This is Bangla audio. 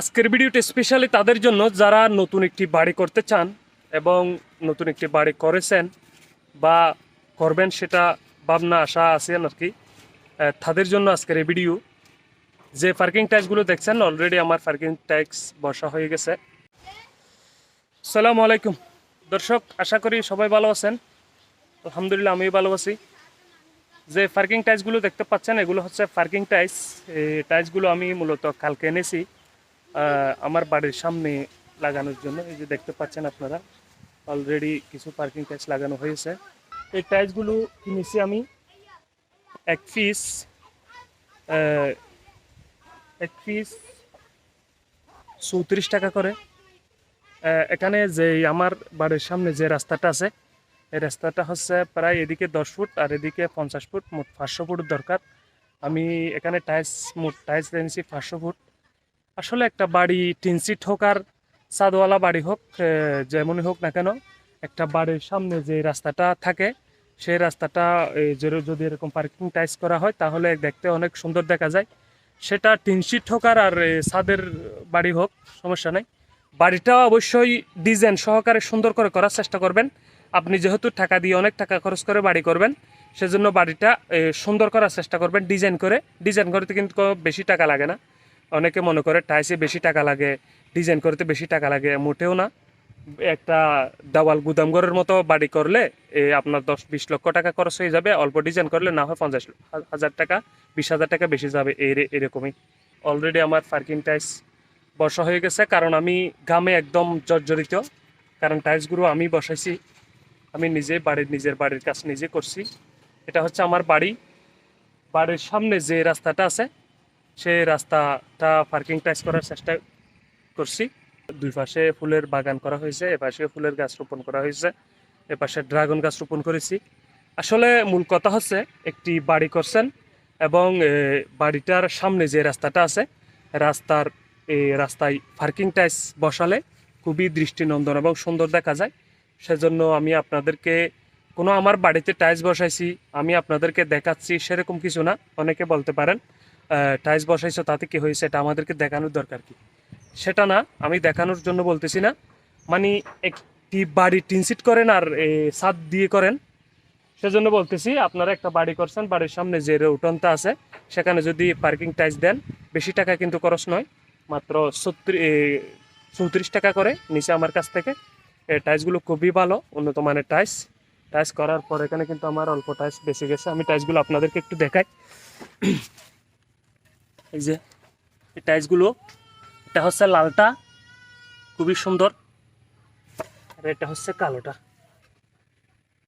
আজকের ভিডিওটা স্পেশালি তাদের জন্য যারা নতুন একটি বাড়ি করতে চান এবং নতুন একটি বাড়ি করেছেন বা করবেন সেটা ভাবনা, আশা আছেন আর কি তাদের জন্য আজকের এই ভিডিও যে পার্কিং ট্যাক্সগুলো দেখছেন অলরেডি আমার পার্কিং ট্যাক্স বসা হয়ে গেছে। সালামু আলাইকুম। দর্শক, আশা করি সবাই ভালো আছেন। আলহামদুলিল্লাহ, আমিও ভালো আছি। যে পার্কিং টাইলসগুলো দেখতে পাচ্ছেন, এগুলো হচ্ছে পার্কিং টাইলস এই টাইলসগুলো আমি মূলত কালকে এনেছি। আমার বাড়ির সামনে লাগানোর জন্য। এই যে দেখতে পাচ্ছেন আপনারা অলরেডি কিছু পার্কিং টাইলস লাগানো হয়েছে। এই টাইলসগুলো কিনেছি আমি এক পিস এক পিস চৌত্রিশ টাকা করে। এখানে যে আমার বাড়ির সামনে যে রাস্তাটা আছে, এই রাস্তাটা হচ্ছে প্রায় এদিকে দশ ফুট আর এদিকে পঞ্চাশ ফুট, মোট পাঁচশো ফুট দরকার। আমি এখানে টাইলস মোট টাইলস এনেছি পাঁচশো ফুট। আসলে একটা বাড়ি টিন সিট হোক আর চাঁদওয়ালা বাড়ি হোক যেমনই হোক না কেন, একটা বাড়ির সামনে যে রাস্তাটা থাকে, সেই রাস্তাটা যদি এরকম পার্কিং টাইস করা হয়, তাহলে দেখতে অনেক সুন্দর দেখা যায়। সেটা টিন সিট হোক আর আর ছাদের বাড়ি হোক, সমস্যা নেই। বাড়িটা অবশ্যই ডিজাইন সহকারে সুন্দর করে করার চেষ্টা করবেন। আপনি যেহেতু টাকা দিয়ে অনেক টাকা খরচ করে বাড়ি করবেন, সেজন্য বাড়িটা সুন্দর করার চেষ্টা করবেন, ডিজাইন করে। ডিজাইন করতে কিন্তু বেশি টাকা লাগে না। অনেকে মনে করে টাইসে বেশি টাকা লাগে ডিজাইন করতে বেশি টাকা লাগে মোটেও না। একটা দেওয়াল গুদামঘরের মতো বাড়ি করলে এ, আপনার দশ বিশ লক্ষ টাকা খরচ হয়ে যাবে অল্প ডিজাইন করলে না হয় পঞ্চাশ হাজার টাকা বিশ হাজার টাকা বেশি যাবে এই এরকমই। অলরেডি আমার পার্কিং টাইস বসা হয়ে গেছে কারণ আমি গ্রামে একদম জর্জরিত কারণ টাইলসগুলো আমি বসাইছি আমি নিজে বাড়ির নিজের বাড়ির কাজ নিজে করছি। এটা হচ্ছে আমার বাড়ি। বাড়ির সামনে যে রাস্তাটা আছে সেই রাস্তাটা পার্কিং টাইস করার চেষ্টা করছি। দুই পাশে ফুলের বাগান করা হয়েছে এপাশে ফুলের গাছ রোপণ করা হয়েছে এপাশে ড্রাগন গাছ রোপণ করেছি। আসলে মূল কথা হচ্ছে একটি বাড়ি করছেন এবং বাড়িটার সামনে যে রাস্তাটা আছে, রাস্তার এই রাস্তায় পার্কিং টাইস বসালে খুবই দৃষ্টিনন্দন এবং সুন্দর দেখা যায়। সেজন্য আমি আপনাদেরকে, কোনো আমার বাড়িতে টাইলস বসাইছি, আমি আপনাদেরকে দেখাচ্ছি, সেরকম কিছু না, অনেকে বলতে পারেন। টাইলস বসাইছো, তাতে কি হয়েছে? এটা আমাদেরকে দেখানোর দরকার কি? সেটা না, আমি দেখানোর জন্য বলতেছি না। মানে একটি বাড়ি টিনসিট করেন আর ছাদ দিয়ে করেন। সেজন্য বলতেছি, আপনারা একটা বাড়ি করছেন, বাড়ির সামনে যে উঠোনটা আছে, সেখানে যদি পার্কিং টাইলস দেন, বেশি টাকা কিন্তু খরচ নয়, মাত্র চৌত্রিশ টাকা করে নিচে আমার কাছ থেকে। এই টাইলসগুলো খুবই ভালো, উন্নত মানের টাইলস। টাইলস করার পর এখানে কিন্তু আমার অল্প টাইলস বেঁচে গেছে। আমি টাইলসগুলো আপনাদেরকে একটু দেখাই। এই যে এই টাইলসগুলো এটা হচ্ছে লালটা খুবই সুন্দর। আর এটা হচ্ছে কালোটা।